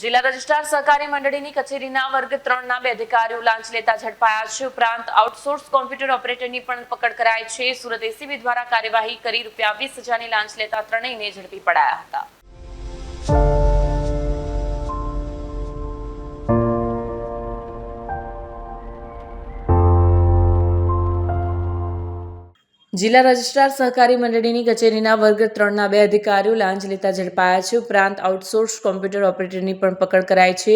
જિલ્લા રજિસ્ટ્રાર સહકારી મંડળીની કચેરીના વર્ગ ત્રણના બે અધિકારીઓ લાંચ લેતા ઝડપાયા છે. ઉપરાંત આઉટસોર્સ કોમ્પ્યુટર ઓપરેટરની પણ પકડ કરાઈ છે. સુરત એસીબી દ્વારા કાર્યવાહી કરી રૂપિયા વીસ હજારની લાંચ લેતા ત્રણેયને ઝડપી પડાયા હતા. જિલ્લા રજિસ્ટ્રાર સહકારી મંડળીની કચેરીના વર્ગ ત્રણના બે અધિકારીઓ લાંચ લેતા ઝડપાયા છે. ઉપરાંત આઉટસોર્સ કોમ્પ્યુટર ઓપરેટરની પણ પકડ કરાઈ છે.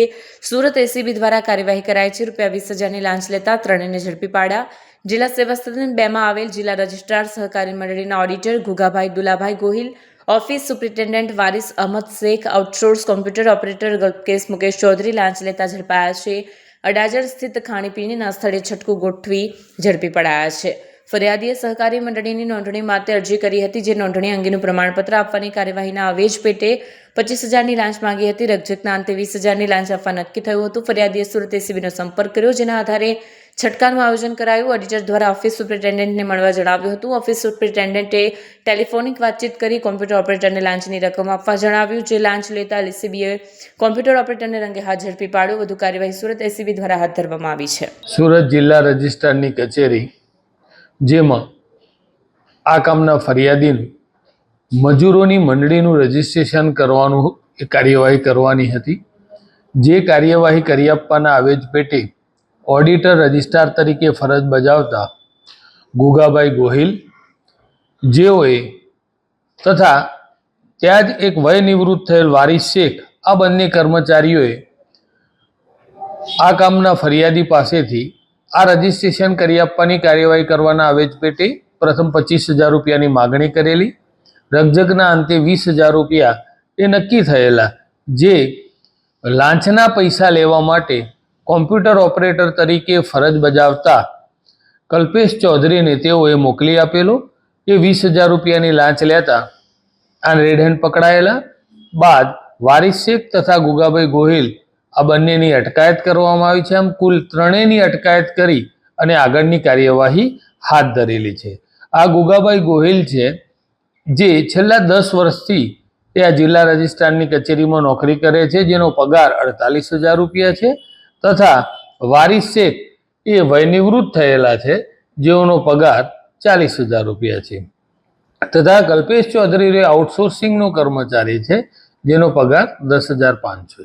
સુરત એસીબી દ્વારા કાર્યવાહી કરાઈ છે. રૂપિયા વીસ હજારની લાંચ લેતા ત્રણેયને ઝડપી પાડ્યા. જિલ્લા સેવા સદન બેમાં આવેલ જિલ્લા રજિસ્ટ્રાર સહકારી મંડળીના auditor Gugabhai Dulabhai Gohil office superintendent Waris Ahmad Shaikh outsource computer operator ગલ્પકેશ Mukesh Chaudhary લાંચ લેતા ઝડપાયા છે. અડાજર સ્થિત ખાણીપીણીના સ્થળે છટકું ગોઠવી ઝડપી પડાયા છે. ફરિયાદીએ સહકારી મંડળીની નોંધણી માટે અરજી કરી હતી, જે નોંધણી અંગેનું પ્રમાણપત્ર આપવાની કાર્યવાહીના અવેજ પેટે પચીસ હજારની લાંચ માંગી હતી રકજકના અંતે વીસ હજારની લાંચ આપવા નક્કી થયું હતું. ફરિયાદીએ સુરત એસીબીનો સંપર્ક કર્યો, જેના આધારે છટકાનું આયોજન કરાયું. ઓડિટર દ્વારા ઓફિસ સુપ્રિન્ટેન્ડન્ટને મળવા જણાવ્યું હતું. ઓફિસ સુપ્રિન્ટેન્ડન્ટે ટેલિફોનિક વાતચીત કરી કોમ્પ્યુટર ઓપરેટરને લાંચની રકમ આપવા જણાવ્યું, જે લાંચ લેતા એસીબીએ કોમ્પ્યુટર ઓપરેટરને રંગે હાથ ઝડપી પાડ્યો. વધુ કાર્યવાહી સુરત એસીબી દ્વારા હાથ ધરવામાં આવી છે. સુરત જિલ્લા રજિસ્ટ્રારની કચેરી જેમાં આ કામના ફરિયાદીનું, મજૂરોની મંડળીનું રજિસ્ટ્રેશન કરવાનું એ કાર્યવાહી કરવાની હતી. જે કાર્યવાહી કરી આપવાના આવેજ પેટે ઓડિટર રજિસ્ટ્રાર તરીકે ફરજ બજાવતા ગુગાભાઈ ગોહિલ, જેઓએ તથા ત્યાં જ એક વય નિવૃત્ત થયેલ વારિસ શેખ, આ બંને કર્મચારીઓએ આ કામના ફરિયાદી પાસેથી આ રજીસ્ટ્રેશન કરી આપવાની કાર્યવાહી કરવાના આવેજ પેટે પ્રથમ પચીસ હજાર રૂપિયાની માગણી કરેલી. રકજકના અંતે વીસ હજાર રૂપિયા એ નક્કી થયેલા. જે લાંચના પૈસા લેવા માટે કોમ્પ્યુટર ઓપરેટર તરીકે ફરજ બજાવતા કલ્પેશ ચૌધરીને તેઓએ મોકલી આપેલો. એ વીસ હજાર રૂપિયાની લાંચ લેતા આ રેડ હેન્ડ પકડાયેલા. બાદ વારિસ શેખ તથા ગુગાભાઈ ગોહિલ આ બંનેની અટકાયત કરવામાં આવી છે. આમ કુલ ત્રણેયની અટકાયત કરી અને આગળની કાર્યવાહી હાથ ધરેલી છે. આ ગુગાભાઈ ગોહિલ છે, જે છેલ્લા દસ વર્ષથી એ આ જિલ્લા રજિસ્ટ્રારની કચેરીમાં નોકરી કરે છે, જેનો પગાર અડતાલીસ હજાર રૂપિયા છે તથા વારિસ શેખ એ વયનિવૃત્ત થયેલા છે, જેઓનો પગાર ચાલીસ હજાર રૂપિયા છે. તથા કલ્પેશ ચૌધરી આઉટસોર્સિંગનો કર્મચારી છે, જેનો પગાર દસ હજાર પાંચસો છે.